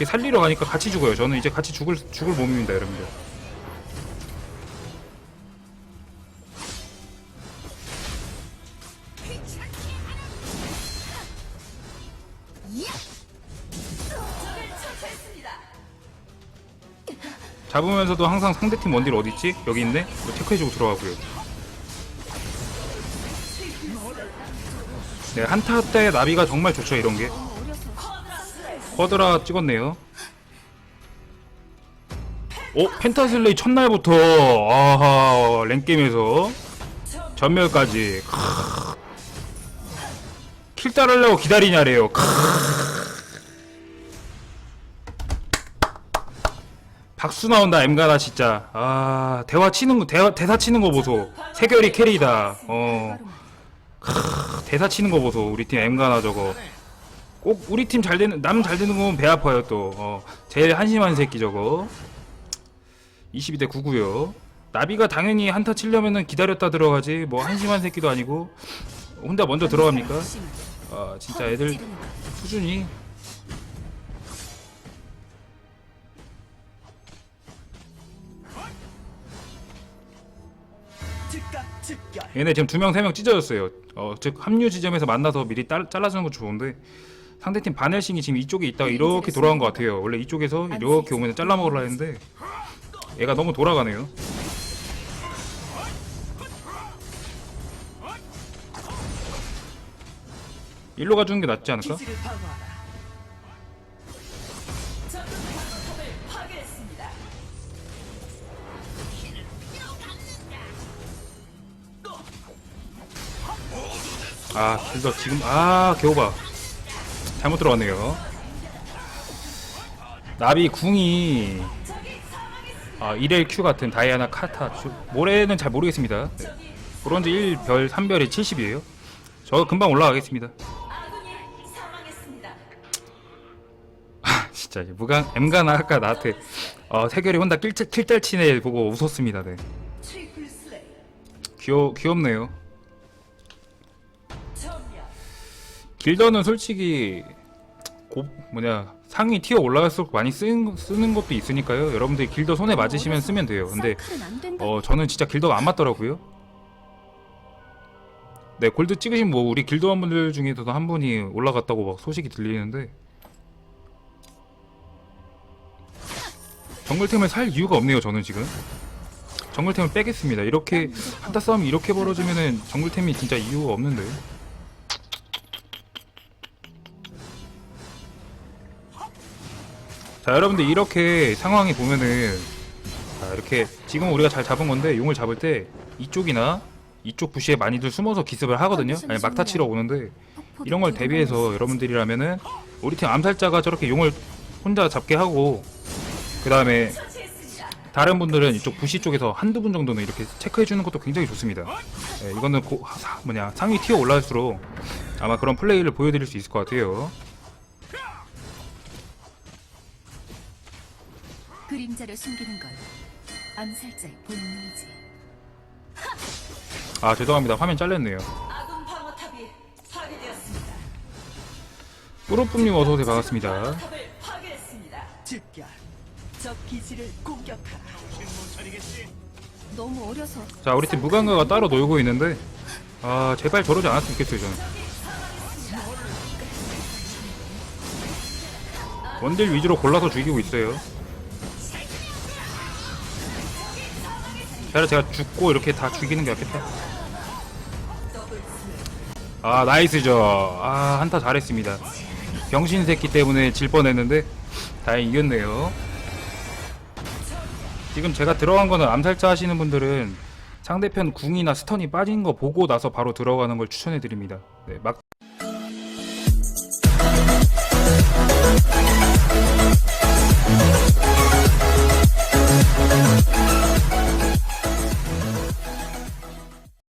이렇게 살리러 가니까 같이 죽어요. 저는 이제 같이 죽을 죽을 몸입니다, 여러분들. 잡으면서도 항상 상대팀 원딜 어디 있지? 여기 있네. 이거 체크해주고 들어가고요. 네, 한타 때 나비가 정말 좋죠 이런 게. 쿼드라 찍었네요. 오 펜타슬레이 첫날부터 아하 랭게임에서 전멸까지. 크으. 킬 따르려고 기다리냐래요. 박수 나온다 엠가나 진짜. 아 대화 치는 거 대화 대사 치는 거 보소. 세결이 캐리다. 어. 크으, 대사 치는 거 보소 우리 팀 엠가나 저거 꼭 우리 팀 잘 되는 남 잘 되는 거면 배 아파요 또. 어, 제일 한심한 새끼 저거. 22대 9구요. 나비가 당연히 한타 치려면은 기다렸다 들어가지. 뭐 한심한 새끼도 아니고. 혼자 먼저 들어갑니까? 아 진짜 애들 수준이 얘네 지금 두 명 세 명 찢어졌어요. 어, 즉 합류 지점에서 만나서 미리 따, 잘라주는 거 좋은데 상대팀 바넬싱이 지금 이쪽에 있다가 이렇게 돌아간 것 같아요. 원래 이쪽에서 이렇게 오면 잘라 먹으려 했는데 얘가 너무 돌아가네요. 일로 가주는 게 낫지 않을까? 아 길더 지금 아 개오바 잘못 들어갔네요. 나비 궁이 아 1L Q 같은 다이아나 카타 주- 모래는 잘 모르겠습니다. 네. 브론즈 1별 3별이 70이에요. 저 금방 올라가겠습니다. 아 진짜 무강 M가나 아까 나한테 어, 세결이 혼자 낄, 킬딸 치네 보고 웃었습니다. 네. 귀여, 귀엽네요 길더는 솔직히 고 뭐냐 상위 티어 올라갈수록 많이 쓰는, 쓰는 것도 있으니까요. 여러분들이 길더 손에 맞으시면 쓰면 돼요. 근데 어 저는 진짜 길더가 안 맞더라고요. 네 골드 찍으신 뭐 우리 길더원분들 중에서도 한 분이 올라갔다고 막 소식이 들리는데 정글템을 살 이유가 없네요. 저는 지금 정글템을 빼겠습니다. 이렇게 한타 싸움이 이렇게 벌어지면은 정글템이 진짜 이유가 없는데. 자 여러분들 이렇게 상황이 보면은 자 이렇게 지금 우리가 잘 잡은 건데 용을 잡을 때 이쪽이나 이쪽 부시에 많이들 숨어서 기습을 하거든요. 아니 막타 치러 오는데 이런 걸 대비해서 여러분들이라면은 우리 팀 암살자가 저렇게 용을 혼자 잡게 하고 그 다음에 다른 분들은 이쪽 부시 쪽에서 한두 분 정도는 이렇게 체크해 주는 것도 굉장히 좋습니다. 예, 이거는 고, 사- 뭐냐 상위 티어 올라갈수록 아마 그런 플레이를 보여드릴 수 있을 것 같아요 그림자를 숨기는 건 암살자의 본능이지. 아 죄송합니다. 화면 잘렸네요. 아군 방어탑이 파괴되었습니다. 뿌로뿜님 어서오세요. 반갑습니다. 탑을 파괴했습니다. 즉결. 적 기지를 공격하라 너무 어려서 자 우리 팀 무강가가 따로 놀고 있는데. 아 제발 저러지 않았으면 좋겠어요 저는. 원딜 위주로 골라서 죽이고 있어요 차라리 제가 죽고 이렇게 다 죽이는 게 낫겠다. 아 나이스죠. 아 한타 잘했습니다. 병신 새끼 때문에 질 뻔했는데 다행히 이겼네요. 지금 제가 들어간 거는 암살자 하시는 분들은 상대편 궁이나 스턴이 빠진 거 보고 나서 바로 들어가는 걸 추천해 드립니다. 네, 막